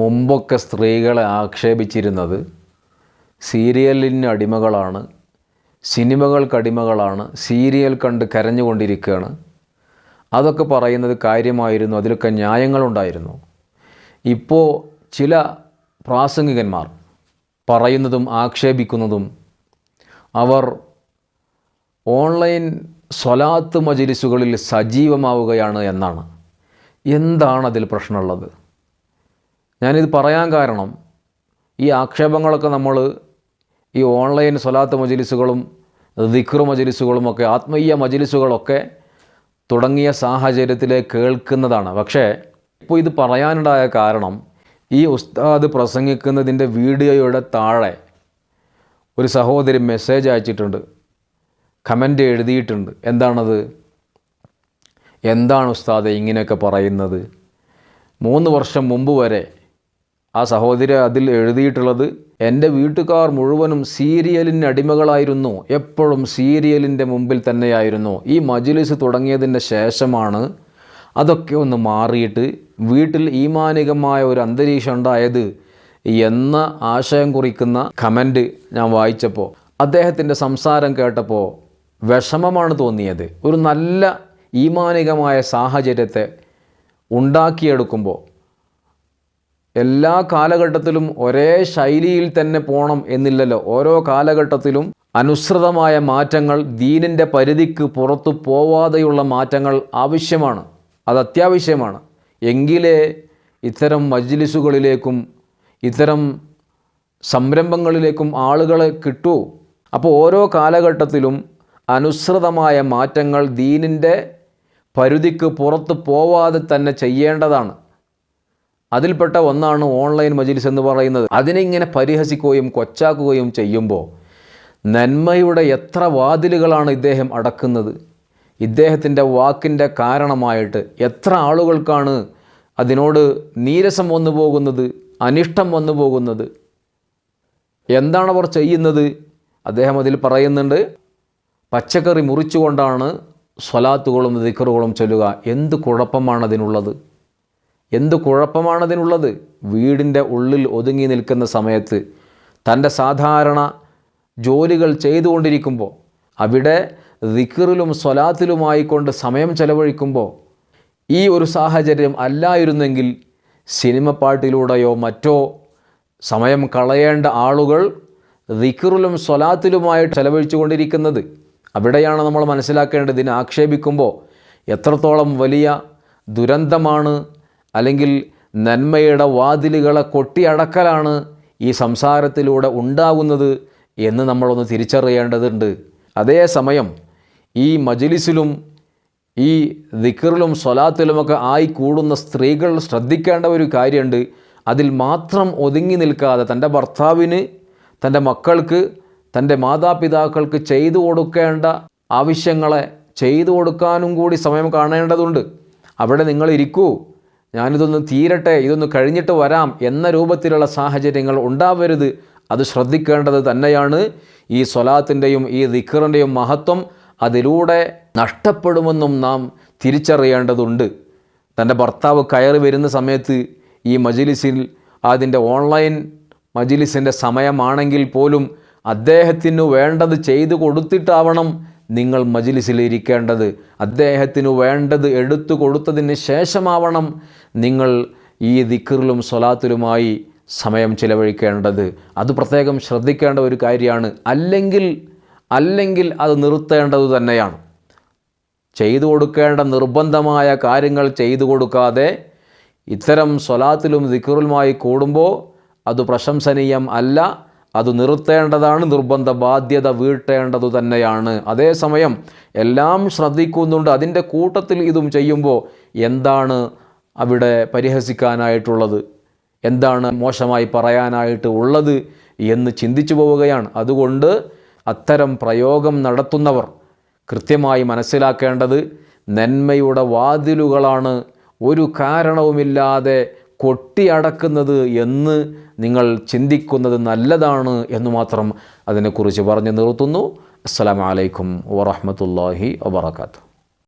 മുമ്പൊക്കെ സ്ത്രീകളെ ആക്ഷേപിച്ചിരുന്നത് സീരിയലിന് അടിമകളാണ് സിനിമകൾക്ക് അടിമകളാണ് സീരിയൽ കണ്ട് കരഞ്ഞുകൊണ്ടിരിക്കുകയാണ്. അതൊക്കെ പറയുന്നത് കാര്യമായിരുന്നു അതിലൊക്കെ ന്യായങ്ങളുണ്ടായിരുന്നു. ഇപ്പോൾ ചില പ്രാസംഗികന്മാർ പറയുന്നതും ആക്ഷേപിക്കുന്നതും അവർ ഓൺലൈൻ സ്വലാത്ത് മജിലിസുകളിൽ സജീവമാവുകയാണ് എന്നാണ്. എന്താണ് അതിൽ പ്രശ്നമുള്ളത്? ഞാനിത് പറയാൻ കാരണം ഈ ആക്ഷേപങ്ങളൊക്കെ നമ്മൾ ഈ ഓൺലൈൻ സ്വലാത്ത് മജിലിസുകളും മജലിസുകളും ഒക്കെ ആത്മീയ മജലിസുകളൊക്കെ തുടങ്ങിയ സാഹചര്യത്തിൽ കേൾക്കുന്നതാണ്. പക്ഷേ ഇപ്പോൾ ഇത് പറയാനുണ്ടായ കാരണം ഈ ഉസ്താദ് പ്രസംഗിക്കുന്നതിന്റെ വീഡിയോയുടെ താഴെ ഒരു സഹോദരി മെസ്സേജ് അയച്ചിട്ടുണ്ട്. കമന്റ് എഴുതിയിട്ടുണ്ട്. എന്താണത്? എന്താണ് ഉസ്താദ് ഇങ്ങനെയൊക്കെ പറയുന്നത്? മൂന്ന് വർഷം മുമ്പ് വരെ ആ സഹോദരി അതിൽ എഴുതിയിട്ടുള്ളത് എന്റെ വീട്ടുകാർ മുഴുവനും സീരിയലിന് അടിമകളായിരുന്നു. എപ്പോഴും സീരിയലിന്റെ മുമ്പിൽ തന്നെയായിരുന്നു. ഈ മജ്ലിസ് തുടങ്ങിയതിന്റെ ശേഷമാണ് അതൊക്കെ ഒന്ന് മാറിയിട്ട് വീട്ടിൽ ഈമാനികമായ ഒരു അന്തരീക്ഷം ഉണ്ടായത് എന്ന ആശയം കുറിക്കുന്ന കമന്റ് ഞാൻ വായിച്ചപ്പോൾ അദ്ദേഹത്തിന്റെ സംസാരം കേട്ടപ്പോൾ വിഷമമാണ് തോന്നിയത്. ഒരു നല്ല ഈമാനികമായ സാഹചര്യത്തെ ഉണ്ടാക്കിയെടുക്കുമ്പോൾ എല്ലാ കാലഘട്ടത്തിലും ഒരേ ശൈലിയിൽ തന്നെ പോകണം എന്നില്ലല്ലോ. ഓരോ കാലഘട്ടത്തിലും അനുസൃതമായ മാറ്റങ്ങൾ ദീനിന്റെ പരിധിക്ക് പുറത്തു പോവാതെയുള്ള മാറ്റങ്ങൾ ആവശ്യമാണ്. അത് അത്യാവശ്യമാണ്. എങ്കിലേ ഇത്തരം മജ്ലിസുകളിലേക്കും ഇത്തരം സംരംഭങ്ങളിലേക്കും ആളുകളെ കിട്ടൂ. അപ്പോൾ ഓരോ കാലഘട്ടത്തിലും അനുസൃതമായ മാറ്റങ്ങൾ ദീനിന്റെ പരിധിക്ക് പുറത്ത് പോവാതെ തന്നെ ചെയ്യേണ്ടതാണ്. അതിൽപ്പെട്ട ഒന്നാണ് ഓൺലൈൻ മജിലിസ് എന്ന് പറയുന്നത്. അതിനെ ഇങ്ങനെ പരിഹസിക്കുകയും കൊച്ചാക്കുകയും ചെയ്യുമ്പോൾ നന്മയുടെ എത്ര വാതിലുകളാണ് ഇദ്ദേഹം അടക്കുന്നത്? ഇദ്ദേഹത്തിന്റെ വാക്കിന്റെ കാരണമായിട്ട് എത്ര ആളുകൾക്കാണ് അതിനോട് നീരസം വന്നു പോകുന്നത് അനിഷ്ടം വന്നു പോകുന്നത്? എന്താണവർ ചെയ്യുന്നത്? അദ്ദേഹം അതിൽ പറയുന്നുണ്ട് പച്ചക്കറി മുറിച്ചുകൊണ്ടാണ് സ്വലാത്തുകളും ദിക്കറുകളും ചൊല്ലുക. എന്ത് കുഴപ്പമാണ് അതിനുള്ളത്? എന്ത് കുഴപ്പമാണതിനുള്ളത്? വീടിന്റെ ഉള്ളിൽ ഒതുങ്ങി നിൽക്കുന്ന സമയത്ത് തന്റെ സാധാരണ ജോലികൾ ചെയ്തുകൊണ്ടിരിക്കുമ്പോൾ അവിടെ ദിക്കറിലും സ്വലാത്തിലുമായി കൊണ്ട് സമയം ചെലവഴിക്കുമ്പോൾ ഈ ഒരു സാഹചര്യം അല്ലായിരുന്നെങ്കിൽ സിനിമ പാട്ടിലൂടെയോ മറ്റോ സമയം കളയേണ്ട ആളുകൾ ദിക്കറിലും സ്വലാത്തിലുമായിട്ട് ചെലവഴിച്ചു കൊണ്ടിരിക്കുന്നത് അവിടെയാണ് നമ്മൾ മനസ്സിലാക്കേണ്ടത്. ഇതിനെ ആക്ഷേപിക്കുമ്പോൾ എത്രത്തോളം വലിയ ദുരന്തമാണ് അല്ലെങ്കിൽ നന്മയുടെ വാതിലുകളെ കൊട്ടിയടക്കലാണ് ഈ സംസാരത്തിലൂടെ ഉണ്ടാകുന്നത് എന്ന് നമ്മളൊന്ന് തിരിച്ചറിയേണ്ടതുണ്ട്. അതേസമയം ഈ മജിലിസിലും ഈ ദിക്കറിലും സ്വലാത്തിലുമൊക്കെ ആയി കൂടുന്ന സ്ത്രീകൾ ശ്രദ്ധിക്കേണ്ട ഒരു കാര്യമുണ്ട്. അതിൽ മാത്രം ഒതുങ്ങി നിൽക്കാതെ തന്റെ ഭർത്താവിന് തന്റെ മക്കൾക്ക് തന്റെ മാതാപിതാക്കൾക്ക് ചെയ്തു കൊടുക്കേണ്ട ആവശ്യങ്ങളെ ചെയ്തു കൊടുക്കാനും കൂടി സമയം കാണേണ്ടതുണ്ട്. അവിടെ നിങ്ങൾ ഇരിക്കൂ ഞാനിതൊന്ന് തീരട്ടെ ഇതൊന്ന് കഴിഞ്ഞിട്ട് വരാം എന്ന രൂപത്തിലുള്ള സാഹചര്യങ്ങൾ ഉണ്ടാവരുത്. അത് ശ്രദ്ധിക്കേണ്ടത് തന്നെയാണ്. ഈ സ്വലാത്തിന്റെയും ഈ ദിക്കറിന്റെയും മഹത്വം അതിലൂടെ നഷ്ടപ്പെടുമെന്നും നാം തിരിച്ചറിയേണ്ടതുണ്ട്. തന്റെ ഭർത്താവ് കയറി വരുന്ന സമയത്ത് ഈ മജിലിസിൽ അതിന്റെ ഓൺലൈൻ മജിലിസിന്റെ സമയമാണെങ്കിൽ പോലും അദ്ദേഹത്തിന് വേണ്ടത് ചെയ്തു കൊടുത്തിട്ടാവണം നിങ്ങൾ മജിലിസിലിരിക്കേണ്ടത് അദ്ദേഹത്തിന് വേണ്ടത് എടുത്തു കൊടുത്തതിന് ശേഷമാവണം നിങ്ങൾ ഈ ദിക്കറിലും സ്വലാത്തിലുമായി സമയം ചിലവഴിക്കേണ്ടത്. അത് പ്രത്യേകം ശ്രദ്ധിക്കേണ്ട ഒരു കാര്യമാണ്. അല്ലെങ്കിൽ അല്ലെങ്കിൽ അത് നിർത്തേണ്ടത് തന്നെയാണ്. ചെയ്തു കൊടുക്കേണ്ട നിർബന്ധമായ കാര്യങ്ങൾ ചെയ്തു കൊടുക്കാതെ ഇത്തരം സ്വലാത്തിലും ദിക്കറിലുമായി കൂടുമ്പോൾ അത് പ്രശംസനീയം അല്ല. അത് നിർത്തേണ്ടതാണ് നിർബന്ധ ബാധ്യത വീട്ടേണ്ടതു തന്നെയാണ്. അതേസമയം എല്ലാം ശ്രദ്ധിക്കുന്നുണ്ട്. അതിന്റെ കൂട്ടത്തിൽ ഇതും ചെയ്യുമ്പോൾ എന്താണ് അവിടെ പരിഹസിക്കാനായിട്ടുള്ളത്? എന്താണ് മോശമായി പറയാനായിട്ട് ഉള്ളത് എന്ന് ചിന്തിച്ചു പോവുകയാണ്. അതുകൊണ്ട് അത്തരം പ്രയോഗം നടത്തുന്നവർ കൃത്യമായി മനസ്സിലാക്കേണ്ടത് നന്മയുടെ വാതിലുകളാണ്. ഒരു കാരണവുമില്ലാതെ കൊട്ടിയടക്കുന്നത് എന്ന് നിങ്ങൾ ചിന്തിക്കുന്നത് നല്ലതാണ് എന്ന് മാത്രം അതിനെക്കുറിച്ച് പറഞ്ഞു നിർത്തുന്നു. അസ്സലാമലൈക്കും വറഹമത്തല്ലാഹി വാത്തു